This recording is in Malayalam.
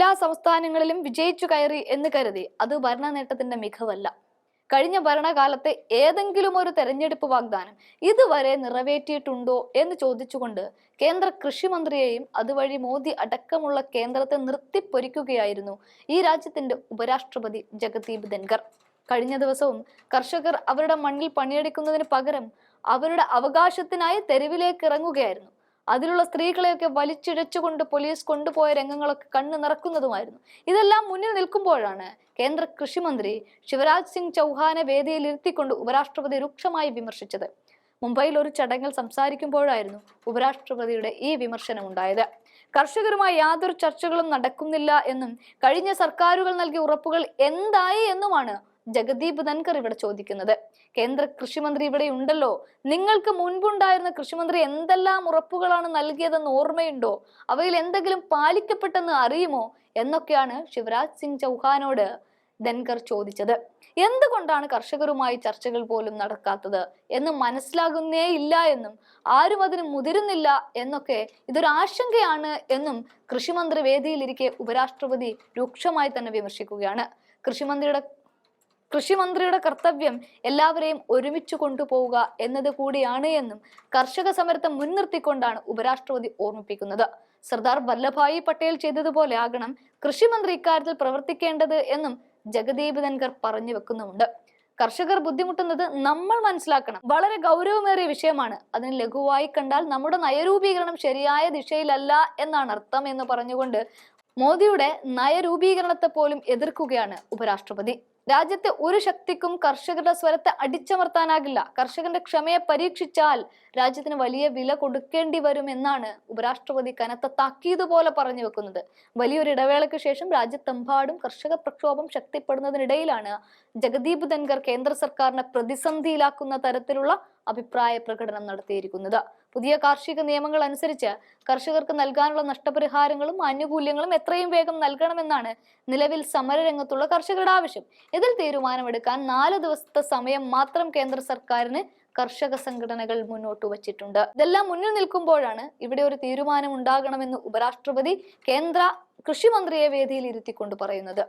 എല്ലാ സംസ്ഥാനങ്ങളിലും വിജയിച്ചു കയറി എന്ന് കരുതി അത് ഭരണ നേട്ടത്തിന്റെ മികവല്ല. കഴിഞ്ഞ ഭരണകാലത്തെ ഏതെങ്കിലും ഒരു തെരഞ്ഞെടുപ്പ് വാഗ്ദാനം ഇതുവരെ നിറവേറ്റിയിട്ടുണ്ടോ എന്ന് ചോദിച്ചുകൊണ്ട് കേന്ദ്ര കൃഷിമന്ത്രിയെയും അതുവഴി മോദി അടക്കമുള്ള കേന്ദ്രത്തെ നിർത്തിപ്പൊരിക്കുകയായിരുന്നു ഈ രാജ്യത്തിന്റെ ഉപരാഷ്ട്രപതി ജഗദീപ് ധൻഖർ. കഴിഞ്ഞ ദിവസവും കർഷകർ അവരുടെ മണ്ണിൽ പണിയെടുക്കുന്നതിന് പകരം അവരുടെ അവകാശത്തിനായി തെരുവിലേക്ക് ഇറങ്ങുകയായിരുന്നു. അതിലുള്ള സ്ത്രീകളെയൊക്കെ വലിച്ചിഴച്ചുകൊണ്ട് പോലീസ് കൊണ്ടുപോയ രംഗങ്ങളൊക്കെ കണ്ണു നിറക്കുന്നതുമായിരുന്നു. ഇതെല്ലാം മുന്നിൽ നിൽക്കുമ്പോഴാണ് കേന്ദ്ര കൃഷിമന്ത്രി ശിവരാജ് സിംഗ് ചൗഹാനെ വേദിയിൽ ഇരുത്തിക്കൊണ്ട് ഉപരാഷ്ട്രപതി രൂക്ഷമായി വിമർശിച്ചത്. മുംബൈയിൽ ഒരു ചടങ്ങിൽ സംസാരിക്കുമ്പോഴായിരുന്നു ഉപരാഷ്ട്രപതിയുടെ ഈ വിമർശനം ഉണ്ടായത് കർഷകരുമായി യാതൊരു ചർച്ചകളും നടക്കുന്നില്ല എന്നും കഴിഞ്ഞ സർക്കാരുകൾ നൽകിയ ഉറപ്പുകൾ എന്തായി എന്നുമാണ് ജഗദീപ് ധൻകർ ഇവിടെ ചോദിക്കുന്നത്. കേന്ദ്ര കൃഷിമന്ത്രി ഇവിടെ ഉണ്ടല്ലോ. നിങ്ങൾക്ക് മുൻപുണ്ടായിരുന്ന കൃഷിമന്ത്രി എന്തെല്ലാം ഉറപ്പുകളാണ് നൽകിയതെന്ന് ഓർമ്മയുണ്ടോ? അവയിൽ എന്തെങ്കിലും പാലിക്കപ്പെട്ടെന്ന് അറിയുമോ? എന്നൊക്കെയാണ് ശിവരാജ് സിംഗ് ചൗഹാനോട് ധൻകർ ചോദിച്ചത്. എന്തുകൊണ്ടാണ് കർഷകരുമായി ചർച്ചകൾ പോലും നടക്കാത്തത് എന്ന് മനസ്സിലാകുന്നേ ഇല്ല എന്നും ആരും അതിന് മുതിരുന്നില്ല എന്നൊക്കെ ഇതൊരാശങ്കയാണ് എന്നും കൃഷിമന്ത്രി വേദിയിലിരിക്കെ ഉപരാഷ്ട്രപതി രൂക്ഷമായി തന്നെ വിമർശിക്കുകയാണ്. കൃഷിമന്ത്രിയുടെ കൃഷിമന്ത്രിയുടെ കർത്തവ്യം എല്ലാവരെയും ഒരുമിച്ച് കൊണ്ടുപോവുക എന്നത് കൂടിയാണ് എന്നും കർഷക സമരത്തെ മുൻനിർത്തിക്കൊണ്ടാണ് ഉപരാഷ്ട്രപതി ഓർമ്മിപ്പിക്കുന്നത്. സർദാർ വല്ലഭായി പട്ടേൽ ചെയ്തതുപോലെ ആകണം കൃഷിമന്ത്രി ഇക്കാര്യത്തിൽ പ്രവർത്തിക്കേണ്ടത് എന്നും ജഗദീപ് ധൻകർ പറഞ്ഞു വെക്കുന്നുമുണ്ട്. കർഷകർ ബുദ്ധിമുട്ടുന്നത് നമ്മൾ മനസ്സിലാക്കണം. വളരെ ഗൗരവമേറിയ വിഷയമാണ്. അതിന് ലഘുവായി കണ്ടാൽ നമ്മുടെ നയരൂപീകരണം ശരിയായ ദിശയിലല്ല എന്നാണ് അർത്ഥം എന്ന് പറഞ്ഞുകൊണ്ട് മോദിയുടെ നയരൂപീകരണത്തെ പോലും എതിർക്കുകയാണ് ഉപരാഷ്ട്രപതി. രാജ്യത്തെ ഒരു ശക്തിക്കും കർഷകരുടെ സ്വരത്തെ അടിച്ചമർത്താനാകില്ല. കർഷകന്റെ ക്ഷമയെ പരീക്ഷിച്ചാൽ രാജ്യത്തിന് വലിയ വില കൊടുക്കേണ്ടി വരും എന്നാണ് ഉപരാഷ്ട്രപതി കനത്ത താക്കീത് പോലെ പറഞ്ഞു വെക്കുന്നത്. വലിയൊരു ഇടവേളയ്ക്ക് ശേഷം രാജ്യത്തെമ്പാടും കർഷക പ്രക്ഷോഭം ശക്തിപ്പെടുന്നതിനിടയിലാണ് ജഗദീപ് ധൻഖർ കേന്ദ്ര സർക്കാരിനെ പ്രതിസന്ധിയിലാക്കുന്ന തരത്തിലുള്ള അഭിപ്രായ പ്രകടനം നടത്തിയിരിക്കുന്നത്. പുതിയ കാർഷിക നിയമങ്ങൾ അനുസരിച്ച് കർഷകർക്ക് നൽകാനുള്ള നഷ്ടപരിഹാരങ്ങളും ആനുകൂല്യങ്ങളും എത്രയും വേഗം നൽകണമെന്നാണ് നിലവിൽ സമരരംഗത്തുള്ള കർഷകരുടെ ആവശ്യം. ഇതിൽ തീരുമാനമെടുക്കാൻ നാല് ദിവസത്തെ സമയം മാത്രം കേന്ദ്ര സർക്കാരിന് കർഷക സംഘടനകൾ മുന്നോട്ട് വച്ചിട്ടുണ്ട്. ഇതെല്ലാം മുന്നിൽ നിൽക്കുമ്പോഴാണ് ഇവിടെ ഒരു തീരുമാനം ഉണ്ടാകണമെന്ന് ഉപരാഷ്ട്രപതി കേന്ദ്ര കൃഷിമന്ത്രിയെ വേദിയിൽ ഇരുത്തിക്കൊണ്ട് പറയുന്നത്.